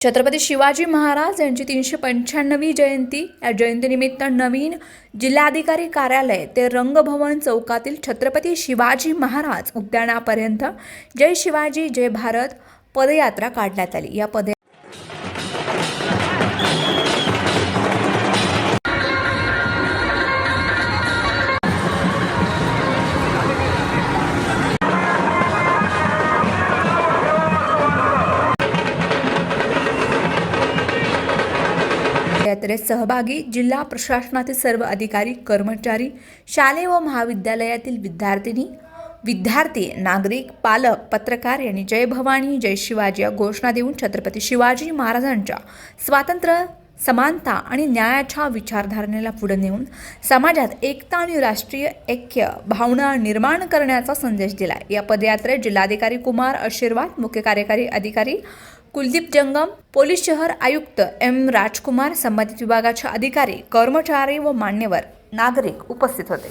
छत्रपती शिवाजी महाराज यांची तीनशे पंच्याण्णवी जयंती या जयंतीनिमित्त नवीन जिल्हाधिकारी कार्यालय ते रंगभवन चौकातील छत्रपती शिवाजी महाराज उद्यानापर्यंत जय शिवाजी जय भारत पदयात्रा काढण्यात आली. या पद यात्रेत सहभागी जिल्हा प्रशासनातील सर्व अधिकारी कर्मचारी शालेय व महाविद्यालयातील विद्यार्थिनी विद्यार्थी नागरिक पालक पत्रकार यांनी जय भवानी जय शिवाजी या घोषणा देऊन छत्रपती शिवाजी महाराजांच्या स्वातंत्र्य समानता आणि न्यायाच्या विचारधारणेला पुढे नेऊन समाजात एकता आणि राष्ट्रीय ऐक्य भावना निर्माण करण्याचा संदेश दिला या पदयात्रेत जिल्हाधिकारी कुमार आशीर्वाद मुख्य कार्यकारी अधिकारी कुलदीप जंगम पोलीस शहर आयुक्त एम राजकुमार संबंधित विभागाचे अधिकारी कर्मचारी व मान्यवर नागरिक उपस्थित होते.